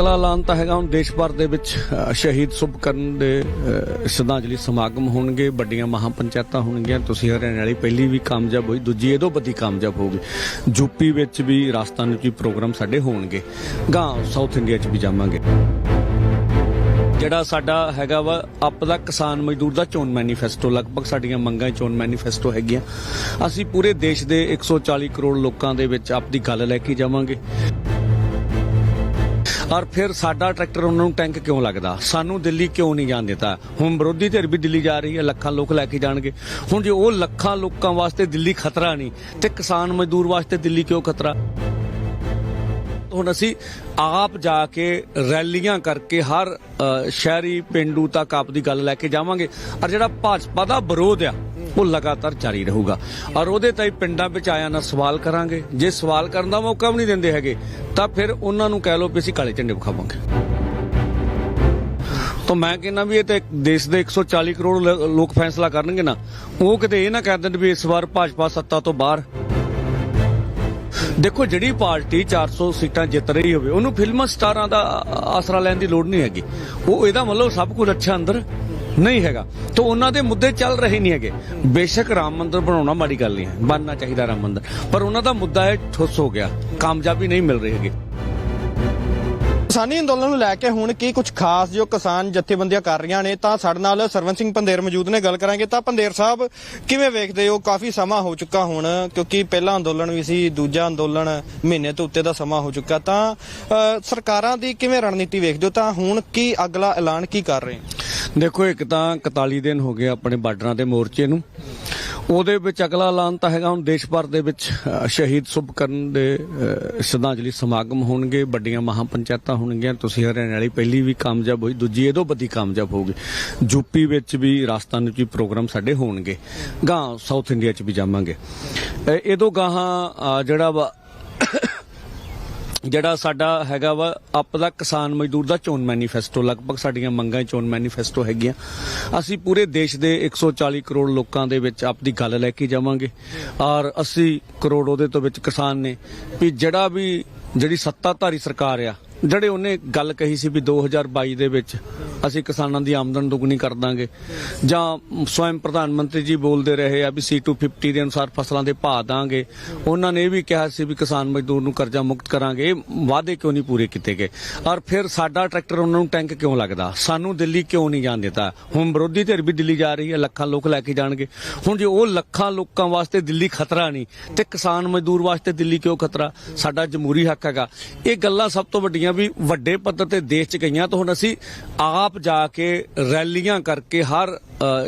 ਅਗਲਾ ਐਲਾਨ ਤਾਂ ਹੈਗਾ ਹੁਣ ਦੇਸ਼ ਭਰ ਦੇ ਵਿੱਚ ਅ, ਸ਼ਹੀਦ ਸੁਭਕਰਨ ਦੇ ਸ਼ਰਧਾਂਜਲੀ ਸਮਾਗਮ ਹੋਣਗੇ ਵੱਡੀਆਂ ਮਹਾਂ ਪੰਚਾਇਤਾਂ ਹੋਣਗੀਆਂ ਤੁਸੀਂ ਹਰਿਆਣਾ ਵਾਲੀ ਪਹਿਲੀ ਵੀ ਕਾਮਯਾਬ ਹੋਈ ਦੂਜੀ ਇਹਦੋਂ ਵੱਡੀ ਕਾਮਯਾਬ ਹੋਊਗੀ। ਯੂਪੀ ਵਿੱਚ ਵੀ ਰਾਜਸਥਾਨ ਵਿੱਚ ਵੀ ਪ੍ਰੋਗਰਾਮ ਸਾਡੇ ਹੋਣਗੇ। ਗਾਂ ਸਾਊਥ ਇੰਡੀਆ 'ਚ ਵੀ ਜਾਵਾਂਗੇ। ਜਿਹੜਾ ਸਾਡਾ ਹੈਗਾ ਵਾ ਆਪ ਦਾ ਕਿਸਾਨ ਮਜ਼ਦੂਰ ਦਾ ਚੋਣ ਮੈਨੀਫੈਸਟੋ ਲਗਭਗ ਸਾਡੀਆਂ ਮੰਗਾਂ ਚੋਣ ਮੈਨੀਫੈਸਟੋ ਹੈਗੀਆਂ। ਅਸੀਂ ਪੂਰੇ ਦੇਸ਼ ਦੇ 140 ਕਰੋੜ ਲੋਕਾਂ ਦੇ ਵਿੱਚ ਆਪਦੀ ਗੱਲ ਲੈ ਕੇ ਜਾਵਾਂਗੇ। ਪਰ ਫਿਰ ਸਾਡਾ ਟਰੈਕਟਰ ਉਹਨਾਂ ਨੂੰ ਟੈਂਕ ਕਿਉਂ ਲੱਗਦਾ? ਸਾਨੂੰ ਦਿੱਲੀ ਕਿਉਂ ਨਹੀਂ ਜਾਣ ਦਿੱਤਾ? ਹੁਣ ਵਿਰੋਧੀ ਧਿਰ ਵੀ ਦਿੱਲੀ ਜਾ ਰਹੀ ਹੈ, ਲੱਖਾਂ ਲੋਕ ਲੈ ਕੇ ਜਾਣਗੇ। ਹੁਣ ਜੇ ਉਹ ਲੱਖਾਂ ਲੋਕਾਂ ਵਾਸਤੇ ਦਿੱਲੀ ਖਤਰਾ ਨਹੀਂ, ਤੇ ਕਿਸਾਨ ਮਜ਼ਦੂਰ ਵਾਸਤੇ ਦਿੱਲੀ ਕਿਉਂ ਖਤਰਾ? ਹੁਣ ਅਸੀਂ ਆਪ ਜਾ ਕੇ ਰੈਲੀਆਂ ਕਰਕੇ ਹਰ ਸ਼ਹਿਰੀ ਪਿੰਡੂ ਤੱਕ ਆਪ ਦੀ ਗੱਲ ਲੈ ਕੇ ਜਾਵਾਂਗੇ। ਔਰ ਜਿਹੜਾ ਭਾਜਪਾ ਦਾ ਵਿਰੋਧ ਆ, ਉਹ ਲਗਾਤਾਰ ਜਾਰੀ ਰਹੂਗਾ। ਔਰ ਉਹਦੇ ਤਾਈ ਪਿੰਡਾਂ ਵਿੱਚ ਆਇਆ ਨਾ ਸਵਾਲ ਕਰਾਂਗੇ। ਜੇ ਸਵਾਲ ਕਰਨ ਦਾ ਮੌਕਾ ਵੀ ਨਹੀਂ ਦਿੰਦੇ ਹੈਗੇ ਤਾਂ ਫਿਰ ਉਹਨਾਂ ਨੂੰ ਕਹਿ ਲਓ ਵੀ ਅਸੀਂ ਕਾਲੇ ਝੰਡੇ ਵਿਖਾਵਾਂਗੇ। ਤਾਂ ਮੈਂ ਕਹਿੰਦਾ ਵੀ ਇਹ ਤੇ ਦੇਸ਼ ਦੇ 140 ਕਰੋੜ ਲੋਕ ਫੈਸਲਾ ਕਰਨਗੇ ਨਾ, ਉਹ ਕਿਤੇ ਇਹ ਨਾ ਕਹਿ ਦੇਣ ਵੀ ਇਸ ਵਾਰ ਭਾਜਪਾ ਸੱਤਾ ਤੋਂ ਬਾਹਰ। ਦੇਖੋ, ਜਿਹੜੀ ਪਾਰਟੀ 400 ਸੀਟਾਂ ਜਿੱਤ ਰਹੀ ਹੋਵੇ, ਉਹਨੂੰ ਫਿਲਮਾਂ ਸਟਾਰਾਂ ਦਾ ਆਸਰਾ ਲੈਣ ਦੀ ਲੋੜ ਨਹੀਂ ਹੈਗੀ। ਉਹ ਇਹਦਾ ਮਤਲਬ ਸਭ ਕੁਝ ਅੱਛਾ ਅੰਦਰ। ਨਹੀਂ ਹੈਗਾ। ਤਾਂ ਉਹਨਾਂ ਦੇ ਮੁੱਦੇ ਚੱਲ ਰਹੇ ਨਹੀਂ ਹੈਗੇ। ਬੇਸ਼ੱਕ ਰਾਮ ਮੰਦਿਰ ਬਣਾਉਣਾ ਮਾੜੀ ਗੱਲ ਨਹੀਂ ਹੈ। ਬਣਨਾ ਚਾਹੀਦਾ ਰਾਮ ਮੰਦਿਰ। ਪਰ ਉਹਨਾਂ ਦਾ ਮੁੱਦਾ ਹੈ ਠੁੱਸ ਹੋ ਗਿਆ। ਕਾਮਯਾਬੀ ਨਹੀਂ ਮਿਲ ਰਹੀ ਹੈਗੀ। ਕਿਸਾਨੀ ਅੰਦੋਲਨ ਨੂੰ ਲੈ ਕੇ ਹੁਣ ਕੀ ਕੁਝ ਖਾਸ ਜੋ ਕਿਸਾਨ ਜਥੇਬੰਦੀਆਂ ਕਰ ਰਹੀਆਂ ਨੇ, ਤਾਂ ਸਾਡੇ ਨਾਲ ਸਰਵਨ ਸਿੰਘ ਪੰਦੇਰ ਮੌਜੂਦ ਨੇ। ਗੱਲ ਕਰਾਂਗੇ ਤਾਂ ਪੰਦੇਰ ਸਾਹਿਬ, ਕਿਵੇਂ ਵੇਖਦੇ ਹੋ? ਕਾਫੀ ਸਮਾਂ ਹੋ ਚੁੱਕਾ ਹੁਣ, ਕਿਉਂਕਿ ਪਹਿਲਾ ਅੰਦੋਲਨ ਵੀ ਸੀ, ਦੂਜਾ ਅੰਦੋਲਨ ਮਹੀਨੇ ਤੋਂ ਉੱਤੇ ਦਾ ਸਮਾਂ ਹੋ ਚੁੱਕਾ। ਤਾਂ ਸਰਕਾਰਾਂ ਦੀ ਕਿਵੇਂ ਰਣਨੀਤੀ ਵੇਖਦੇ ਹੋ? ਤਾਂ ਹੁਣ ਕੀ ਅਗਲਾ ਐਲਾਨ ਕੀ ਕਰ ਰਹੇ? ਦੇਖੋ ਇੱਕ ਤਾਂ 41 ਦਿਨ ਹੋ ਗਏ ਆਪਣੇ ਬਾਰਡਰਾਂ ਦੇ ਮੋਰਚੇ ਨੂੰ। ਉਹਦੇ ਵਿੱਚ ਅਗਲਾ ਐਲਾਨ ਤਾਂ ਹੈਗਾ ਹੁਣ ਦੇਸ਼ ਭਰ ਦੇ ਵਿੱਚ ਅ, ਸ਼ਹੀਦ ਸੁਭਕਰਨ ਦੇ ਸ਼ਰਧਾਂਜਲੀ ਸਮਾਗਮ ਹੋਣਗੇ ਵੱਡੀਆਂ ਮਹਾਂ ਪੰਚਾਇਤਾਂ ਹੋਣਗੀਆਂ ਤੁਸੀਂ ਹਰਿਆਣੇ ਵਾਲੀ ਪਹਿਲੀ ਵੀ ਕਾਮਯਾਬ ਹੋਈ ਦੂਜੀ ਇਹਦੋਂ ਵੱਡੀ ਕਾਮਯਾਬ ਹੋਊਗੀ। ਯੂਪੀ ਵਿੱਚ ਵੀ ਰਾਜਸਥਾਨ ਵਿੱਚ ਵੀ ਪ੍ਰੋਗਰਾਮ ਸਾਡੇ ਹੋਣਗੇ। ਗਾਂ ਸਾਊਥ ਇੰਡੀਆ 'ਚ ਵੀ ਜਾਵਾਂਗੇ। ਇਹਦੋਂ ਗਾਹਾਂ ਜਿਹੜਾ ਵਾ ਜਿਹੜਾ ਸਾਡਾ ਹੈਗਾ ਵਾ, ਆਪਦਾ ਕਿਸਾਨ ਮਜ਼ਦੂਰ ਦਾ ਚੋਣ ਮੈਨੀਫੈਸਟੋ, ਲਗਭਗ ਸਾਡੀਆਂ ਮੰਗਾਂ ਚੋਣ ਮੈਨੀਫੈਸਟੋ ਹੈਗੀਆਂ। ਅਸੀਂ ਪੂਰੇ ਦੇਸ਼ ਦੇ 140 ਕਰੋੜ ਲੋਕਾਂ ਦੇ ਵਿੱਚ ਆਪਦੀ ਗੱਲ ਲੈ ਕੇ ਜਾਵਾਂਗੇ। ਔਰ 80 ਕਰੋੜ ਉਹਦੇ ਤੋਂ ਵਿੱਚ ਕਿਸਾਨ ਨੇ। ਵੀ ਜਿਹੜਾ ਵੀ, ਜਿਹੜੀ ਸੱਤਾਧਾਰੀ ਸਰਕਾਰ ਆ, ਜਿਹੜੇ ਉਹਨੇ ਗੱਲ ਕਹੀ ਸੀ ਵੀ 2022 ਦੇ ਵਿੱਚ ਅਸੀਂ ਕਿਸਾਨਾਂ ਦੀ ਆਮਦਨ ਦੁੱਗਣੀ ਕਰ ਦਾਂਗੇ। ਜਾਂ ਸਵੈਮ ਪ੍ਰਧਾਨ ਮੰਤਰੀ ਜੀ ਬੋਲਦੇ ਰਹੇ ਆ ਵੀ C250 ਦੇ ਅਨੁਸਾਰ ਫਸਲਾਂ ਦੇ ਭਾਅ ਦਾਂਗੇ। ਉਹਨਾਂ ਨੇ ਇਹ ਵੀ ਕਿਹਾ ਸੀ ਵੀ ਕਿਸਾਨ ਮਜ਼ਦੂਰ ਨੂੰ ਕਰਜ਼ਾ ਮੁਕਤ ਕਰਾਂਗੇ। ਇਹ ਵਾਅਦੇ ਕਿਉਂ ਨਹੀਂ ਪੂਰੇ ਕੀਤੇ ਗਏ? ਔਰ ਫਿਰ ਸਾਡਾ ਟਰੈਕਟਰ ਉਹਨਾਂ ਨੂੰ ਟੈਂਕ ਕਿਉਂ ਲੱਗਦਾ? ਸਾਨੂੰ ਦਿੱਲੀ ਕਿਉਂ ਨਹੀਂ ਜਾਣ ਦਿੱਤਾ? ਹੁਣ ਵਿਰੋਧੀ ਧਿਰ ਵੀ ਦਿੱਲੀ ਜਾ ਰਹੀ ਹੈ, ਲੱਖਾਂ ਲੋਕ ਲੈ ਕੇ ਜਾਣਗੇ। ਹੁਣ ਜੇ ਉਹ ਲੱਖਾਂ ਲੋਕਾਂ ਵਾਸਤੇ ਦਿੱਲੀ ਖਤਰਾ ਨਹੀਂ, ਤੇ ਕਿਸਾਨ ਮਜ਼ਦੂਰ ਵਾਸਤੇ ਦਿੱਲੀ ਕਿਉਂ ਖਤਰਾ? ਸਾਡਾ ਜਮਹੂਰੀ ਹੱਕ ਹੈਗਾ। ਇਹ ਗੱਲਾਂ ਸਭ ਤੋਂ ਵੱਡੀਆਂ ਵੀ ਵੱਡੇ ਪੱਧਰ ਤੇ ਦੇਸ਼ 'ਚ ਗਈਆਂ, ਤਾਂ ਹੁਣ ਅਸੀਂ ਆਪ ਆਪ ਜਾ ਕੇ ਰੈਲੀਆਂ ਕਰਕੇ ਹਰ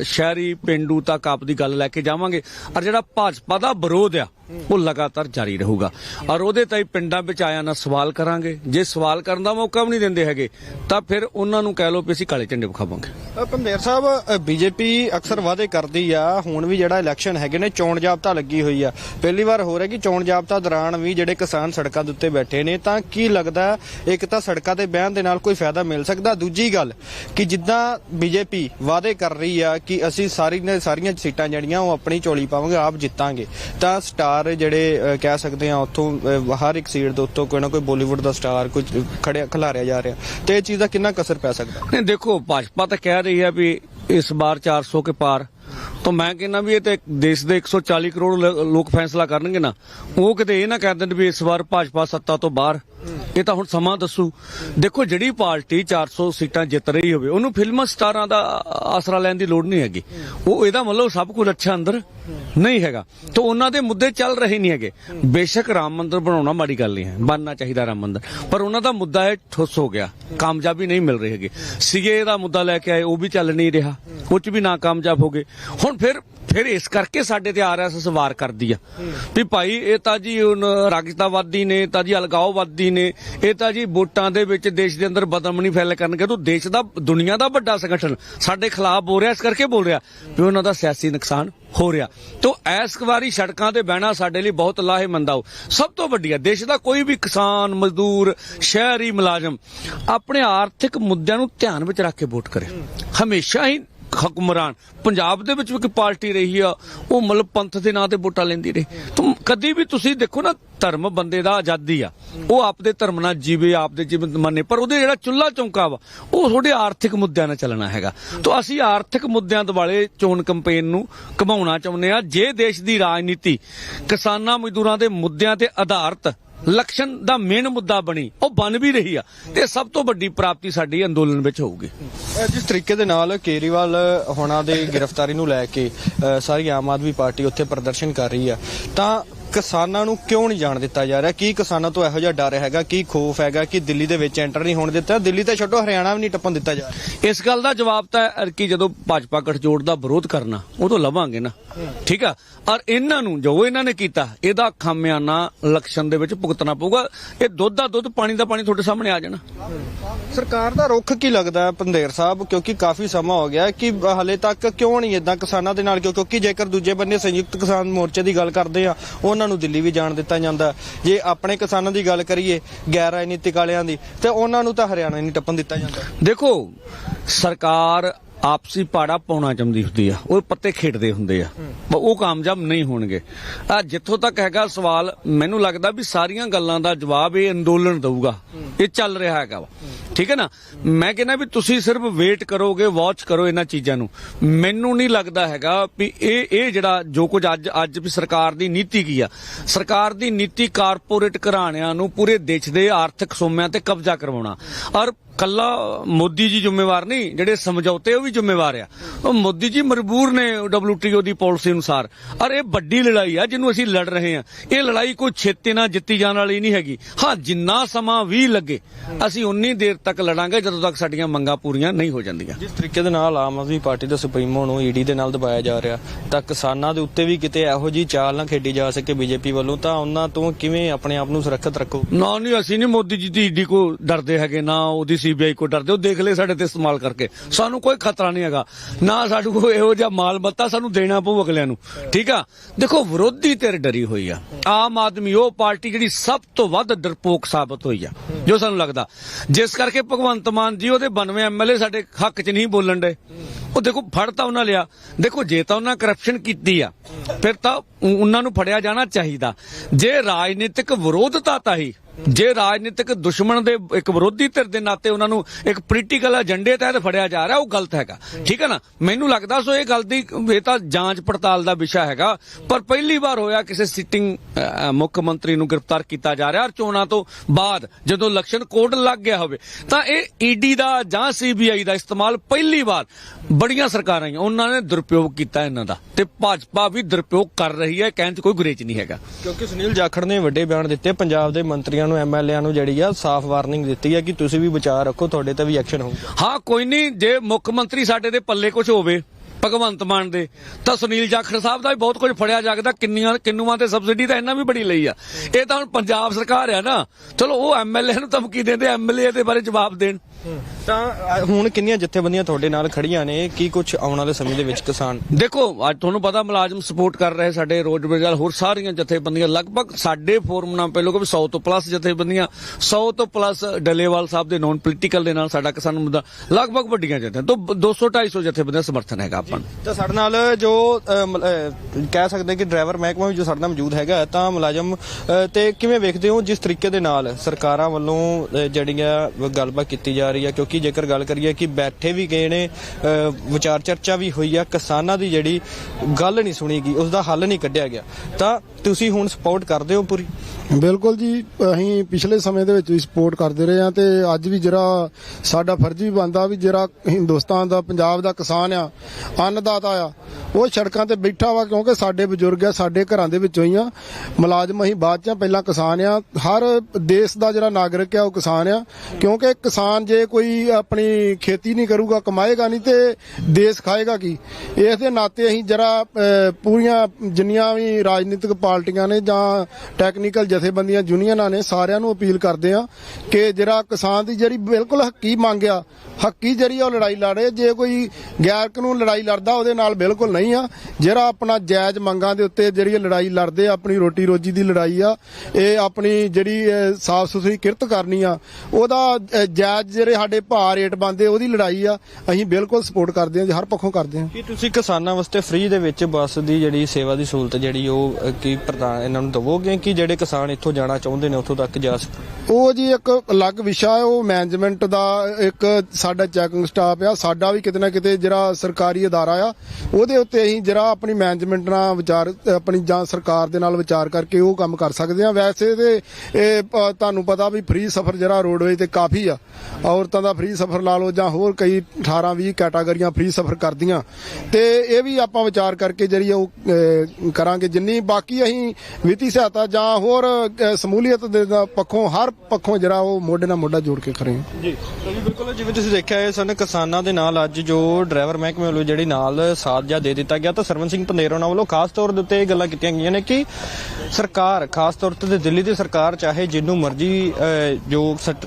ਸ਼ਹਿਰੀ, ਪਿੰਡੂ ਤੱਕ ਆਪ ਦੀ ਗੱਲ ਲੈ ਕੇ ਜਾਵਾਂਗੇ। ਔਰ ਜਿਹੜਾ ਭਾਜਪਾ ਦਾ ਵਿਰੋਧ ਆ ਉਹ ਲਗਾਤਾਰ ਜਾਰੀ ਰਹੂਗਾ। ਔਰ ਉਹਦੇ ਤਾਈ ਪਿੰਡਾਂ ਵਿੱਚ ਆਇਆ ਨਾ ਸਵਾਲ ਕਰਾਂਗੇ। ਜੇ ਸਵਾਲ ਕਰਨ ਦਾ ਮੌਕਾ ਵੀ ਨਹੀਂ ਦਿੰਦੇ ਹੈਗੇ, ਤਾਂ ਫਿਰ ਉਹਨਾਂ ਨੂੰ ਕਹਿ ਲਓ ਵੀ ਅਸੀਂ ਕਾਲੇ ਝੰਡੇ ਵਿਖਾਵਾਂਗੇ। ਪੰਦੇਰ ਸਾਹਿਬ ਬੀਜੇਪੀ ਅਕਸਰ ਵਾਅਦੇ ਕਰਦੀ ਆ, ਹੁਣ ਵੀ ਜਿਹੜਾ ਇਲੈਕਸ਼ਨ ਹੈਗੇ ਨੇ, ਚੋਣ ਜਾਬਤਾ ਲੱਗੀ ਹੋਈ ਆ। ਪਹਿਲੀ ਵਾਰ ਹੋ ਰਿਹਾ ਕਿ ਚੋਣ ਜਾਬਤਾ ਦੌਰਾਨ ਵੀ ਜਿਹੜੇ ਕਿਸਾਨ ਸੜਕਾਂ ਦੇ ਉੱਤੇ ਬੈਠੇ ਨੇ, ਤਾਂ ਕੀ ਲੱਗਦਾ ਇੱਕ ਤਾਂ ਸੜਕਾਂ ਤੇ ਬਹਿਣ ਦੇ ਨਾਲ ਕੋਈ ਫਾਇਦਾ ਮਿਲ ਸਕਦਾ? ਦੂਜੀ ਗੱਲ, ਕਿ ਜਿੱਦਾਂ ਬੀਜੇਪੀ ਵਾਅਦੇ ਕਰ ਰਹੀ ਆ ਕਿ ਅਸੀਂ ਸਾਰੀ ਨੇ ਸਾਰੀਆਂ ਸੀਟਾਂ ਜਿਹੜੀਆਂ, ਉਹ ਆਪਣੀ ਝੋਲੀ ਪਾਵਾਂਗੇ, ਆਪ ਜਿੱਤਾਂਗੇ, ਤਾਂ ਸਟਾਰ ਜਿਹੜੇ ਕਹਿ ਸਕਦੇ ਆ ਉੱਥੋਂ ਹਰ ਇੱਕ ਸੀਟ ਦੇ ਉੱਤੋਂ ਕੋਈ ਨਾ ਕੋਈ ਬਾਲੀਵੁੱਡ ਦਾ ਸਟਾਰ ਕੁਝ ਖੜਿਆ, ਖਿਲਾਰਿਆ ਜਾ ਰਿਹਾ। ਤੇ ਇਹ ਚੀਜ਼ ਦਾ ਕਿੰਨਾ ਕਸਰ ਪੈ ਸਕਦਾ? ਨਹੀਂ, ਦੇਖੋ, ਭਾਜਪਾ ਤਾਂ ਕਹਿ ਰਹੀ ਹੈ ਵੀ ਇਸ ਵਾਰ 400 ਕੇ ਪਾਰ। ਤਾਂ ਮੈਂ ਕਹਿੰਦਾ ਵੀ ਇਹ ਤੇ ਦੇਸ਼ ਦੇ 140 ਕਰੋੜ ਲੋਕ ਫੈਸਲਾ ਕਰਨਗੇ ਨਾ। ਉਹ ਕਿਤੇ ਇਹ ਨਾ ਕਹਿ ਦੇਣ ਵੀ ਇਸ ਵਾਰ ਭਾਜਪਾ ਸੱਤਾ ਤੋਂ ਬਾਹਰ। ਇਹ ਤਾਂ ਹੁਣ ਸਮਾਂ ਦੱਸੂ। ਦੇਖੋ, ਜਿਹੜੀ ਪਾਰਟੀ 400 ਸੀਟਾਂ ਜਿੱਤ ਰਹੀ ਹੋਵੇ, ਉਹਨੂੰ ਫਿਲਮਾਂ ਸਟਾਰਾਂ ਦਾ ਆਸਰਾ ਲੈਣ ਦੀ ਲੋੜ ਨਹੀਂ ਹੈਗੀ। ਉਹ ਇਹਦਾ ਮਤਲਬ ਸਭ ਕੁਝ ਅੱਛਾ ਅੰਦਰ। ਨਹੀਂ ਹੈਗਾ। ਤਾਂ ਉਹਨਾਂ ਦੇ ਮੁੱਦੇ ਚੱਲ ਰਹੇ ਨਹੀਂ ਹੈਗੇ। ਬੇਸ਼ੱਕ ਰਾਮ ਮੰਦਿਰ ਬਣਾਉਣਾ ਮਾੜੀ ਗੱਲ ਨਹੀਂ ਹੈ। ਬਣਨਾ ਚਾਹੀਦਾ ਰਾਮ ਮੰਦਿਰ। ਪਰ ਉਹਨਾਂ ਦਾ ਮੁੱਦਾ ਹੈ ਠੁੱਸ ਹੋ ਗਿਆ। ਕਾਮਯਾਬੀ ਨਹੀਂ ਮਿਲ ਰਹੀ ਹੈਗੀ। ਸੀਏ ਦਾ ਮੁੱਦਾ ਲੈ ਕੇ ਆਏ, ਉਹ ਵੀ ਚੱਲ ਨਹੀਂ ਰਿਹਾ। ਉਹ ਚ ਵੀ ਨਾਕਾਮਯਾਬ ਹੋ ਗਏ। ਹੁਣ ਫਿਰ ਫਿਰ ਇਸ ਕਰਕੇ ਸਾਡੇ ਤੇ ਆਰਐਸਐਸ ਵਾਰ ਕਰਦੀ ਆ। ਵੀ ਭਾਈ, ਇਹ ਤਾਂ ਜੀ ਹੁਣ ਰਾਗਿਤਾਵਾਦੀ ਨੇ ਤਾਂ ਜੀ ਅਲਗਾਓਵਾਦੀ ਨੇ, ਇਹ ਤਾਂ ਜੀ ਵੋਟਾਂ ਦੇ ਵਿੱਚ ਦੇਸ਼ ਦੇ ਅੰਦਰ ਬਦਮਨੀ ਫੈਲ ਕਰਨਗੇ, ਤੂੰ ਦੇਸ਼ ਦਾ, ਦੁਨੀਆ ਦਾ ਵੱਡਾ ਸੰਗਠਨ, ਸਾਡੇ ਖਿਲਾਫ ਬੋਲ ਰਿਹਾ, ਇਸ ਕਰਕੇ ਬੋਲ ਰਿਹਾ। ਵੀ ਉਹਨਾਂ ਦਾ ਸਿਆਸੀ ਨੁਕਸਾਨ ਹੋ ਰਿਹਾ। ਤੋਂ ਐਸ ਵਾਰੀ ਸੜਕਾਂ ਤੇ ਬਹਿਣਾ ਸਾਡੇ ਲਈ ਬਹੁਤ ਲਾਹੇਮੰਦ ਆਓ ਸਭ ਤੋਂ ਵੱਡੀ ਆ, ਦੇਸ਼ ਦਾ ਕੋਈ ਵੀ ਕਿਸਾਨ, ਮਜ਼ਦੂਰ, ਸ਼ਹਿਰੀ ਮੁਲਾਜ਼ਮ, ਆਪਣੇ ਆਰਥਿਕ ਮੁੱਦਿਆਂ ਨੂੰ ਧਿਆਨ ਵਿੱਚ ਰੱਖ ਕੇ ਵੋਟ ਕਰੇ। ਹਮੇਸ਼ਾ ਹੀ ਹੁਕਮਰਾਨ ਪੰਜਾਬ ਦੇ ਵਿੱਚ ਵੀ ਕੋਈ ਪਾਰਟੀ ਰਹੀ ਆ, ਉਹ ਮਤਲਬ ਪੰਥ ਦੇ ਨਾਂ ਤੇ ਵੋਟਾਂ ਲੈਂਦੀ ਰਹੀ। ਤੁਮ ਕਦੀ ਵੀ ਤੁਸੀਂ ਦੇਖੋ ਨਾ, ਧਰਮ ਬੰਦੇ ਦਾ ਆਜ਼ਾਦੀ ਆ। ਉਹ ਆਪਦੇ ਧਰਮ ਨਾਲ ਜੀਵੇ, ਆਪਦੇ ਜੀਵਨ ਮੰਨੇ, ਪਰ ਉਹਦੇ ਜਿਹੜਾ ਚੁੱਲਾ ਚੌਂਕਾ ਵਾ, ਉਹ ਤੁਹਾਡੇ ਆਰਥਿਕ ਮੁੱਦਿਆਂ ਨਾਲ ਚੱਲਣਾ ਹੈਗਾ। ਤਾਂ ਅਸੀਂ ਆਰਥਿਕ ਮੁੱਦਿਆਂ ਦੁਆਲੇ ਚੋਣ ਕੰਪੇਨ ਨੂੰ ਘਮਾਉਣਾ ਚਾਹੁੰਦੇ ਆ। ਜੇ ਦੇਸ਼ ਦੀ ਰਾਜਨੀਤੀ ਕਿਸਾਨਾਂ ਮਜ਼ਦੂਰਾਂ ਦੇ ਮੁੱਦਿਆਂ ਤੇ ਆਧਾਰਿਤ ਲਕਸ਼ਣ ਦਾ ਮੇਨ ਮੁੱਦਾ ਬਣੀ ਉਹ ਬਣ ਵੀ ਰਹੀ ਆ। ਤੇ ਸਭ ਤੋਂ ਵੱਡੀ ਪ੍ਰਾਪਤੀ ਸਾਡੀ ਅੰਦੋਲਨ ਵਿੱਚ ਹੋਊਗੀ। ਜਿਸ ਤਰੀਕੇ ਦੇ ਨਾਲ ਕੇਰੀਵਾਲ ਹੋਣਾ ਦੇ ਗ੍ਰਿਫਤਾਰੀ ਨੂੰ ਲੈ ਕੇ ਅ, ਸਾਰੀ ਆਮ ਆਦਮੀ ਪਾਰਟੀ ਉੱਥੇ ਪ੍ਰਦਰਸ਼ਨ ਕਰ ਰਹੀ ਆ ਤਾਂ ਕਿਸਾਨਾਂ ਨੂੰ ਕਿਉਂ ਨਹੀਂ ਜਾਣ ਦਿੱਤਾ ਜਾ ਰਿਹਾ? ਕੀ ਕਿਸਾਨਾਂ ਤੋਂ ਇਹੋ ਜਿਹਾ ਡਰ ਹੈਗਾ? ਕੀ ਖੋਫ ਹੈਗਾ ਕਿ ਦਿੱਲੀ ਦੇ ਵਿੱਚ ਐਂਟਰ ਨਹੀਂ ਹੋਣ ਦਿੱਤਾ? ਦਿੱਲੀ ਤੇ ਛੱਡੋ ਹਰਿਆਣਾ ਵੀ ਨਹੀਂ ਟੱਪਣ ਦਿੱਤਾ ਜਾ ਰਿਹਾ। ਇਸ ਗੱਲ ਦਾ ਜਵਾਬ ਤਾਂ ਕਿ ਜਦੋਂ ਭਾਜਪਾ ਗੱਠਜੋੜ ਦਾ ਵਿਰੋਧ ਕਰਨਾ ਉਦੋਂ ਲਵਾਂਗੇ ਨਾ। ਠੀਕ ਆ? ਔਰ ਇਹਨਾਂ ਨੂੰ ਜੋ ਇਹਨਾਂ ਨੇ ਕੀਤਾ ਇਹਦਾ ਖਾਮਿਆਨਾ ਇਲੈਕਸ਼ਨ ਦੇ ਵਿੱਚ ਭੁਗਤਣਾ ਪਊਗਾ। ਇਹ ਦੁੱਧ ਦਾ ਦੁੱਧ ਪਾਣੀ ਦਾ ਪਾਣੀ ਤੁਹਾਡੇ ਸਾਹਮਣੇ ਆ ਜਾਣਾ। ਸਰਕਾਰ ਦਾ ਰੁਖ ਕੀ ਲੱਗਦਾ ਪੰਦੇਰ ਸਾਹਿਬ? ਕਿਉਂਕਿ ਕਾਫੀ ਸਮਾਂ ਹੋ ਗਿਆ ਕਿ ਹਲੇ ਤੱਕ ਕਿਉਂ ਨਹੀਂ ਇਦਾਂ ਕਿਸਾਨਾਂ ਦੇ ਨਾਲ? ਕਿਉਂ ਕਿਉਂਕਿ ਜੇਕਰ ਦੂਜੇ ਬੰਨੇ ਸੰਯੁਕਤ ਕਿਸਾਨ ਮੋਰਚੇ ਦੀ ਗੱਲ ਕਰਦੇ ਆ ਉਹਨਾਂ ਨੂੰ ਦਿੱਲੀ ਵੀ ਜਾਣ ਦਿੱਤਾ ਜਾਂਦਾ। ਜੇ ਆਪਣੇ ਕਿਸਾਨਾਂ ਦੀ ਗੱਲ ਕਰੀਏ, ਗੈਰ ਰਾਜਨੀਤਿਕ ਵਾਲਿਆਂ ਦੀ, ਤੇ ਉਹਨਾਂ ਨੂੰ ਤਾਂ ਹਰਿਆਣਾ ਨਹੀਂ ਟੱਪਣ ਦਿੱਤਾ ਜਾਂਦਾ। ਦੇਖੋ, ਸਰਕਾਰ ਆਪਸੀ ਪਾੜਾ ਪਾਉਣਾ ਚਾਹੁੰਦੀ ਹੁੰਦੀ ਆ ਉਹ ਪੱਤੇ ਖੇਡਦੇ ਹੁੰਦੇ ਆ। ਪਰ ਉਹ ਕਾਮਯਾਬ ਨਹੀਂ ਹੋਣਗੇ। ਆ ਜਿੱਥੋਂ ਤੱਕ ਹੈਗਾ ਸਵਾਲ ਮੈਨੂੰ ਲੱਗਦਾ ਵੀ ਸਾਰੀਆਂ ਗੱਲਾਂ ਦਾ ਜਵਾਬ ਇਹ ਅੰਦੋਲਨ ਦਊਗਾ। ਇਹ ਚੱਲ ਰਿਹਾ ਹੈਗਾ ਵਾ। ਠੀਕ ਹੈ ਨਾ? ਮੈਂ ਕਹਿੰਦਾ ਵੀ ਤੁਸੀਂ ਸਿਰਫ ਵੇਟ ਕਰੋਗੇ ਵਾਚ ਕਰੋ ਇਹਨਾਂ ਚੀਜ਼ਾਂ ਨੂੰ। ਮੈਨੂੰ ਨਹੀਂ ਲੱਗਦਾ ਹੈਗਾ ਵੀ ਇਹ ਇਹ ਜਿਹੜਾ ਜੋ ਕੁਝ ਅੱਜ ਅੱਜ ਵੀ ਸਰਕਾਰ ਦੀ ਨੀਤੀ ਕੀ ਆ। ਸਰਕਾਰ ਦੀ ਨੀਤੀ ਕਾਰਪੋਰੇਟ ਘਰਾਣਿਆਂ ਨੂੰ ਪੂਰੇ ਦੇਸ਼ ਦੇ ਆਰਥਿਕ ਸੋਮਿਆਂ ਤੇ ਕਬਜ਼ਾ ਕਰਵਾਉਣਾ। ਔਰ ਕੱਲਾ ਮੋਦੀ ਜੀ ਜ਼ਿੰਮੇਵਾਰ ਨਹੀਂ ਜਿਹੜੇ ਸਮਝੌਤੇ ਉਹ ਵੀ ਜ਼ਿੰਮੇਵਾਰ ਆ। ਉਹ ਮੋਦੀ ਜੀ ਮਜਬੂਰ ਨੇ WTO ਦੀ ਪਾਲਿਸੀ ਅਨੁਸਾਰ। ਔਰ ਇਹ ਵੱਡੀ ਲੜਾਈ ਆ ਜਿਹਨੂੰ ਅਸੀਂ ਲੜ ਰਹੇ ਆ। ਇਹ ਲੜਾਈ ਕੋਈ ਛੇਤੀ ਨਾਲ ਜਿੱਤੀ ਜਾਣ ਵਾਲੀ ਨਹੀਂ ਹੈਗੀ। ਹਾਂ ਜਿੰਨਾ ਸਮਾਂ ਵੀ ਲੱਗੇ ਅਸੀਂ ਉਨੀ ਦੇਰ ਤੱਕ ਲੜਾਂਗੇ ਜਦੋਂ ਤੱਕ ਸਾਡੀਆਂ ਮੰਗਾਂ ਪੂਰੀਆਂ ਨਹੀਂ ਹੋ ਜਾਂਦੀਆਂ। ਜਿਸ ਤਰੀਕੇ ਦੇ ਨਾਲ ਆਮ ਆਦਮੀ ਪਾਰਟੀ ਦੇ ਸੁਪਰੀਮੋ ਨੂੰ ਈਡੀ ਦੇ ਨਾਲ ਦਬਾਇਆ ਜਾ ਰਿਹਾ ਤਾਂ ਕਿਸਾਨਾਂ ਦੇ ਉੱਤੇ ਵੀ ਕਿਤੇ ਇਹੋ ਜੀ ਚਾਲ ਨਾ ਖੇਡੀ ਜਾ ਸਕੇ ਬੀਜੇਪੀ ਵੱਲੋਂ ਤਾਂ ਉਹਨਾਂ ਤੋਂ ਕਿਵੇਂ ਆਪਣੇ ਆਪ ਨੂੰ ਸੁਰੱਖਿਅਤ ਰੱਖੋ? ਨਾ ਨਹੀਂ ਅਸੀਂ ਨਹੀਂ ਮੋਦੀ ਜੀ ਦੀ ਈਡੀ ਕੋ ਡਰਦੇ ਹੈਗੇ ਨਾ ਉਹਦੀ ਸੀਬੀਆਈ ਕੋ ਡਰਦੇ ਉਹ ਦੇਖ ਲੈ ਸਾਡੇ ਤੇ ਇਸਤੇਮਾਲ ਕਰਕੇ। ਸਾਨੂੰ ਕੋਈ ਖਤਰਾ ਨਹੀਂ ਹੈਗਾ। ਨਾ ਸਾਡੇ ਕੋਲ ਇਹੋ ਜਿਹਾ ਮਾਲ ਮੱਤਾ, ਸਾਨੂੰ ਦੇਣਾ ਪਊ ਅਗਲਿਆਂ ਨੂੰ। ਠੀਕ ਆ? ਦੇਖੋ, ਵਿਰੋਧੀ ਧਿਰ ਡਰੀ ਹੋਈ ਆ। ਆਮ ਆਦਮੀ, ਉਹ ਪਾਰਟੀ ਜਿਹੜੀ ਸਭ ਤੋਂ ਵੱਧ ਡਰਪੋਕ ਸਾਬਤ ਹੋਈ ਆ, ਜੋ ਸਾਨੂੰ ਲੱਗਦਾ। ਜਿਸ ਕਰਕੇ ਭਗਵੰਤ ਮਾਨ ਜੀ, ਉਹਦੇ 92 ਐਮਐਲਏ ਸਾਡੇ ਹੱਕ 'ਚ ਨਹੀਂ ਬੋਲਣ ਦੇ। ਉਹ ਦੇਖੋ, ਫੜ ਤਾਂ ਉਹਨਾਂ ਲਿਆ। ਦੇਖੋ, ਜੇ ਤਾਂ ਉਹਨਾਂ ਕਰਪਸ਼ਨ ਕੀਤੀ ਆ, ਫਿਰ ਤਾਂ ਉਹਨਾਂ ਨੂੰ ਫੜਿਆ ਜਾਣਾ ਚਾਹੀਦਾ। ਜੇ ਰਾਜਨੀਤਿਕ ਵਿਰੋਧਤਾ ਤਾਂ ਹੀ ਜੇ ਰਾਜਨੀਤਿਕ ਦੁਸ਼ਮਣ ਦੇ ਇੱਕ ਵਿਰੋਧੀ ਧਿਰ ਦੇ ਨਾਤੇ ਉਹਨਾਂ ਨੂੰ ਇੱਕ ਪੋਲੀਟੀਕਲ ਏਜੰਡੇ ਤਹਿਤ ਫੜਿਆ ਜਾ ਰਿਹਾ, ਉਹ ਗਲਤ ਹੈਗਾ। ਠੀਕ ਹੈ ਨਾ? ਮੈਨੂੰ ਲੱਗਦਾ ਸੋ ਇਹ ਗੱਲ ਦੀ, ਇਹ ਤਾਂ ਜਾਂਚ ਪੜਤਾਲ ਦਾ ਵਿਸ਼ਾ ਹੈਗਾ। ਪਰ ਪਹਿਲੀ ਵਾਰ ਹੋਇਆ ਕਿਸੇ ਸਿਟਿੰਗ ਮੁੱਖ ਮੰਤਰੀ ਨੂੰ ਗ੍ਰਿਫਤਾਰ ਕੀਤਾ ਜਾ ਰਿਹਾ ਔਰ ਚੋਣਾਂ ਤੋਂ ਬਾਅਦ ਜਦੋਂ ਇਲੈਕਸ਼ਨ ਕੋਡ ਲੱਗ ਗਿਆ ਹੋਵੇ, ਤਾਂ ਇਹ ਈਡੀ ਦਾ ਜਾਂ ਸੀਬੀਆਈ ਦਾ ਇਸਤੇਮਾਲ ਪਹਿਲੀ ਵਾਰ ਬੜੀਆਂ ਸਰਕਾਰਾਂ ਆਈਆਂ। ਉਹਨਾਂ ਨੇ ਦੁਰਪਯੋਗ ਕੀਤਾ ਇਹਨਾਂ ਦਾ ਤੇ ਭਾਜਪਾ ਵੀ ਦੁਰਪਯੋਗ ਕਰ ਰਹੀ ਹੈ, ਕਹਿਣ 'ਚ ਕੋਈ ਗੁਰੇਜ ਨਹੀਂ ਹੈਗਾ। ਕਿਉਂਕਿ ਸੁਨੀਲ ਜਾਖੜ ਨੇ ਵੱਡੇ ਬਿਆਨ ਦਿੱਤੇ, ਪੰਜਾਬ ਦੇ ਮੰਤਰੀਆਂ ਨੂੰ, ਐਮਐਲਏਆਂ ਨੂੰ ਜਿਹੜੀ ਆ ਸਾਫ਼ ਵਾਰਨਿੰਗ ਦਿੱਤੀ ਹੈ ਕਿ ਤੁਸੀਂ ਵੀ ਬਚਾਅ ਰੱਖੋ, ਤੁਹਾਡੇ ਤੇ ਵੀ ਐਕਸ਼ਨ ਹੋਊਗਾ। ਹਾਂ, ਕੋਈ ਨਹੀਂ ਜੇ ਮੁੱਖ ਮੰਤਰੀ ਸਾਡੇ ਦੇ ਪੱਲੇ ਕੁਝ ਹੋਵੇ, ਭਗਵੰਤ ਮਾਨ ਦੇ, ਤਾਂ ਸੁਨੀਲ ਜਾਖੜ ਸਾਹਿਬ ਦਾ ਵੀ ਬਹੁਤ ਕੁਝ ਫੜਿਆ ਜਾਗਦਾ, ਕਿੰਨੀਆਂ, ਕਿੰਨੂਆਂ ਤੇ ਸਬਸਿਡੀ ਤਾਂ ਇਹਨਾਂ ਵੀ ਬੜੀ ਲਈ ਆ। ਇਹ ਤਾਂ ਹੁਣ ਪੰਜਾਬ ਸਰਕਾਰ ਆ ਨਾ। ਚਲੋ, ਉਹ ਐਮਐਲਏ ਨੂੰ ਧਮਕੀ ਦਿੰਦੇ, ਐਮਐਲਏ ਦੇ ਬਾਰੇ ਜਵਾਬ ਦੇਣ। ਤਾਂ ਹੁਣ ਕਿੰਨੀਆਂ ਜਥੇਬੰਦੀਆਂ ਤੁਹਾਡੇ ਨਾਲ ਖੜੀਆਂ ਨੇ? ਕੀ ਕੁਝ ਆਉਣ ਵਾਲੇ ਸਮੇਂ ਦੇ ਵਿੱਚ ਕਿਸਾਨ? ਦੇਖੋ ਅੱਜ ਤੁਹਾਨੂੰ ਪਤਾ ਮੁਲਾਜ਼ਮ ਸਪੋਰਟ ਕਰ ਰਹੇ ਸਾਡੇ ਰੋਡ ਬਜਾਲ ਹੋਰ ਸਾਰੀਆਂ ਜਥੇਬੰਦੀਆਂ। ਲਗਭਗ ਸਾਡੇ ਫੋਰਮ ਨਾਲ ਪਹਿਲੋਂ ਕਿ 100 ਤੋਂ ਪਲੱਸ ਜਥੇਬੰਦੀਆਂ 100 ਤੋਂ ਪਲੱਸ ਡੱਲੇਵਾਲ ਸਾਹਿਬ ਦੇ ਨੌਨ ਪੋਲੀਟੀਕਲ ਦੇ ਨਾਲ ਸਾਡਾ ਕਿਸਾਨ ਮੁੱਦਾ ਲਗਭਗ ਵੱਡੀਆਂ ਜਥੇਬੰਦੀਆਂ। ਤੋਂ 200 250 ਜਥੇਬੰਦੀਆਂ ਸਮਰਥਨ ਹੈਗਾ ਆਪਾਂ ਤਾਂ ਸਾਡੇ ਨਾਲ ਜੋ ਕਹਿ ਸਕਦੇ ਕਿ ਡਰਾਈਵਰ ਮਹਿਕਮਾ ਵੀ ਜੋ ਸਾਡੇ ਨਾਲ ਮੌਜੂਦ ਹੈਗਾ ਤਾਂ ਮੁਲਾਜ਼ਮ ਤੇ ਕਿਵੇਂ ਵੇਖਦੇ ਹੋ ਜਿਸ ਤਰੀਕੇ ਦੇ ਨਾਲ ਸਰਕਾਰਾਂ ਵੱਲੋਂ ਜਿਹੜੀਆਂ ਗੱਲਬਾਤ ਕੀਤੀ ਜਾ ਰਹੀ ਹੈ ਕਿਉਂਕਿ ਜੇਕਰ ਗੱਲ ਕਰੀਏ ਕਿ ਬੈਠੇ ਵੀ ਗਏ ਨੇ ਵਿਚਾਰ ਚਰਚਾ ਵੀ ਹੋਈ ਆ, ਕਿਸਾਨਾਂ ਦੀ ਜਿਹੜੀ ਗੱਲ ਨਹੀਂ ਸੁਣੀ ਗਈ ਉਸ ਦਾ ਹੱਲ ਨਹੀਂ ਕੱਢਿਆ ਗਿਆ। ਤਾਂ ਤੁਸੀਂ ਹੁਣ ਸਪੋਰਟ ਕਰਦੇ ਹੋ ਪੂਰੀ? ਬਿਲਕੁਲ ਜੀ, ਅਸੀਂ ਪਿਛਲੇ ਸਮੇਂ ਦੇ ਵਿੱਚ ਵੀ ਸਪੋਰਟ ਕਰਦੇ ਰਹੇ ਹਾਂ ਤੇ ਅੱਜ ਵੀ ਜਿਹੜਾ ਸਾਡਾ ਫਰਜ਼ ਵੀ ਬਣਦਾ ਵੀ ਜਿਹੜਾ ਹਿੰਦੁਸਤਾਨ ਦਾ, ਪੰਜਾਬ ਦਾ ਕਿਸਾਨ ਆ, ਅੰਨਦਾਤਾ ਆ, ਉਹ ਸੜਕਾਂ ਤੇ ਬੈਠਾ ਵਾ ਕਿਉਂਕਿ ਸਾਡੇ ਬਜ਼ੁਰਗ ਆ, ਸਾਡੇ ਘਰਾਂ ਦੇ ਵਿੱਚੋਂ ਹੀ ਆ। ਮੁਲਾਜ਼ਮ ਅਸੀਂ ਬਾਅਦ ਚ ਪਹਿਲਾਂ ਕਿਸਾਨ ਆ, ਹਰ ਦੇਸ਼ ਦਾ ਜਿਹੜਾ ਨਾਗਰਿਕ ਆ, ਉਹ ਕਿਸਾਨ ਆ, ਕਿਉਂਕਿ ਕਿਸਾਨ ਜੇ ਕੋਈ ਆਪਣੀ ਖੇਤੀ ਨਹੀਂ ਕਰੂਗਾ, ਕਮਾਏਗਾ ਨਹੀਂ ਤੇ ਦੇਸ਼ ਖਾਏਗਾ ਕੀ? ਇਸ ਦੇ ਨਾਤੇ ਅਸੀਂ ਜਰਾ ਪੂਰੀਆਂ ਜਿੰਨੀਆਂ ਵੀ ਰਾਜਨੀਤਿਕ ਪਾਰਟੀਆਂ ਨੇ ਜਾਂ ਟੈਕਨੀਕਲ ਜਥੇਬੰਦੀਆਂ ਯੂਨੀਅਨਾਂ ਨੇ, ਸਾਰਿਆਂ ਨੂੰ ਅਪੀਲ ਕਰਦੇ ਆ ਕਿ ਜਿਹੜਾ ਕਿਸਾਨ ਦੀ ਜਿਹੜੀ ਬਿਲਕੁਲ ਹੱਕੀ ਮੰਗ ਆ, ਹੱਕੀ ਜਿਹੜੀ ਆ ਉਹ ਲੜਾਈ ਲੜੇ। ਜੇ ਕੋਈ ਗੈਰ ਕਾਨੂੰਨ ਲੜਾਈ ਲੜਦਾ, ਉਹਦੇ ਨਾਲ ਬਿਲਕੁਲ ਨਹੀਂ ਆ। ਜਿਹੜਾ ਆਪਣਾ ਜਾਇਜ਼ ਮੰਗਾਂ ਦੇ ਉੱਤੇ ਜਿਹੜੀ ਲੜਾਈ ਲੜਦੇ ਆਪਣੀ ਰੋਟੀ ਰੋਜੀ ਦੀ ਲੜਾਈ ਆ, ਇਹ ਆਪਣੀ ਜਿਹੜੀ ਸਾਫ਼ ਸੁਥਰੀ ਕਿਰਤ ਕਰਨੀ ਆ, ਉਹਦਾ ਜਾਇਜ਼ ਜਿਹੜੇ ਸਾਡੇ ਭਾਅ ਰੇਟ ਬੰਦੇ ਉਹਦੀ ਲੜਾਈ ਆ ਅਸੀਂ ਬਿਲਕੁਲ ਸਪੋਰਟ ਕਰਦੇ ਹਾਂ ਜੀ ਹਰ ਪੱਖੋਂ ਕਰਦੇ ਹਾਂ। ਕੀ ਤੁਸੀਂ ਕਿਸਾਨਾਂ ਵਾਸਤੇ ਫ੍ਰੀ ਦੇ ਵਿੱਚ ਬੱਸ ਦੀ ਜਿਹੜੀ ਸੇਵਾ ਦੀ ਸਹੂਲਤ ਜਿਹੜੀ ਉਹ ਕੀ ਪ੍ਰਦਾਨ ਇਹਨਾਂ ਨੂੰ ਦਵੋਗੇ ਕਿ ਜਿਹੜੇ ਕਿਸਾਨ ਇੱਥੋਂ ਜਾਣਾ ਚਾਹੁੰਦੇ ਨੇ ਉੱਥੋਂ ਤੱਕ ਜਾ ਸਕਣ? ਉਹ ਜੀ ਇੱਕ ਅਲੱਗ ਵਿਸ਼ਾ ਹੈ ਉਹ ਮੈਨੇਜਮੈਂਟ ਦਾ ਇੱਕ ਸਾਡਾ ਚੈਕਿੰਗ ਸਟਾਫ ਆ ਸਾਡਾ ਵੀ ਕਿਤੇ ਨਾ ਕਿਤੇ ਜਿਹੜਾ ਸਰਕਾਰੀ ਅਦਾਰਾ ਆ ਉਹਦੇ ਉੱਤੇ ਅਸੀਂ ਜਿਹੜਾ ਆਪਣੀ ਮੈਨੇਜਮੈਂਟ ਨਾਲ ਵਿਚਾਰ ਆਪਣੀ ਜਾਂ ਸਰਕਾਰ ਦੇ ਨਾਲ ਵਿਚਾਰ ਕਰਕੇ ਉਹ ਕੰਮ ਕਰ ਸਕਦੇ ਆ ਵੈਸੇ ਤੇ ਇਹ ਤੁਹਾਨੂੰ ਪਤਾ ਵੀ ਫ੍ਰੀ ਸਫ਼ਰ ਜਿਹੜਾ ਰੋਡਵੇਜ ਤੇ ਕਾਫੀ ਆ ਔਰਤਾਂ ਦਾ ਫ੍ਰੀ ਸਫ਼ਰ ਲਾ ਲਓ ਜਾਂ ਹੋਰ ਕਈ 18 20 ਕੈਟਾਗਰੀਆਂ ਫ੍ਰੀ ਸਫ਼ਰ ਕਰਦੀਆਂ। ਤੇ ਇਹ ਵੀ ਆਪਾਂ ਵਿਚਾਰ ਕਰਕੇ ਜਿਹੜੀ ਉਹ ਕਰਾਂਗੇ। ਜਿੰਨੀ ਬਾਕੀ ਅਸੀਂ ਵਿੱਤੀ ਸਹਾਇਤਾ ਜਾਂ ਹੋਰ ਅਹ, ਸਮੂਲੀਅਤ ਦੇ ਪੱਖੋਂ ਹਰ ਪੱਖੋਂ ਜਿਹੜਾ ਉਹ ਮੋਢੇ ਨਾਲ ਮੋਢਾ ਜੋੜ ਕੇ ਖੜੇ ਜੀ ਜੀ ਬਿਲਕੁਲ ਜਿਵੇਂ ਤੁਸੀਂ ਦੇਖਿਆ ਇਹ ਸਨ ਕਿਸਾਨਾਂ ਦੇ ਨਾਲ ਅੱਜ ਜੋ ਡਰਾਈਵਰ ਮਹਿਕਮੇ ਵੱਲੋਂ ਜਿਹੜੀ ਨਾਲ ਸਾਥ ਜਾਂ ਦੇ ਦਿੱਤਾ ਗਿਆ ਤਾਂ ਸਰਵਨ ਸਿੰਘ ਪੰਦੇਰ ਉਹਨਾਂ ਵੱਲੋਂ ਖਾਸ ਤੌਰ ਦੇ ਉੱਤੇ ਇਹ ਗੱਲਾਂ ਕੀਤੀਆਂ ਗਈਆਂ ਨੇ ਕਿ ਸਰਕਾਰ ਖਾਸ ਤੌਰ ਤੇ ਦਿੱਲੀ ਦੀ ਸਰਕਾਰ ਚਾਹੇ ਜਿੰਨੂੰ ਮਰਜ਼ੀ ਜੋ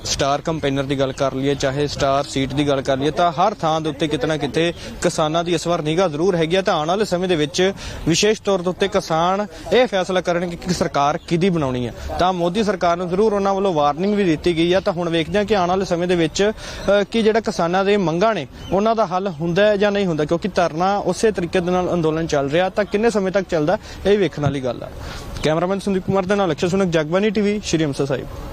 ਸਟਾਰ ਕੰਪੇਨਰ ਦੀ ਗੱਲ ਕਰ ਲਈਏ, ਚਾਹੇ ਸਟਾਰ ਸੀਟ ਦੀ ਗੱਲ ਕਰ ਲਈਏ, ਤਾਂ ਹਰ ਥਾਂ ਦੇ ਉੱਤੇ ਕਿਤੇ ਕਿਤੇ ਕਿਸਾਨਾਂ ਦੀ ਇਸ ਵਾਰ ਨਿਗਾਹ ਜ਼ਰੂਰ ਹੈਗੀ ਆ। ਤਾਂ ਆਉਣ ਵਾਲੇ ਸਮੇਂ ਦੇ ਵਿੱਚ ਵਿਸ਼ੇਸ਼ ਤੌਰ ਦੇ ਉੱਤੇ ਕਿਸਾਨ ਇਹ ਫੈਸਲਾ ਕਰਨਗੇ ਕਿ ਸਰਕਾਰ ਕਿਹਦੀ ਬਣਾਉਣੀ ਹੈ ਤਾਂ ਮੋਦੀ ਸਰਕਾਰ ਨੂੰ ਜ਼ਰੂਰ ਉਹਨਾਂ ਵੱਲੋਂ ਵਾਰਨਿੰਗ ਵੀ ਦਿੱਤੀ ਗਈ ਆ। ਤਾਂ ਹੁਣ ਵੇਖਦੇ ਹਾਂ ਕਿ ਆਉਣ ਵਾਲੇ ਸਮੇਂ ਦੇ ਵਿੱਚ ਕਿ ਜਿਹੜਾ ਕਿਸਾਨਾਂ ਦੇ ਮੰਗਾਂ ਨੇ, ਉਹਨਾਂ ਦਾ ਹੱਲ ਹੁੰਦਾ ਹੈ ਜਾਂ ਨਹੀਂ ਹੁੰਦਾ, ਕਿਉਂਕਿ ਧਰਨਾ ਉਸੇ ਤਰੀਕੇ ਦੇ ਨਾਲ ਅੰਦੋਲਨ ਚੱਲ ਰਿਹਾ। ਤਾਂ ਕਿੰਨੇ ਸਮੇਂ ਤੱਕ ਚੱਲਦਾ, ਇਹ ਵੇਖਣ ਵਾਲੀ ਗੱਲ ਆ। ਕੈਮਰਾਮੈਨ ਸੰਦੀਪ ਕੁਮਾਰ ਦੇ ਨਾਲ ਅਕਸ਼ਰ ਸੁਨਕ ਜਗਬਾਨੀ ਟੀਵੀ, ਸ਼੍ਰੀ ਅੰਮ੍ਰਿਤਸਰ ਸਾਹਿਬ।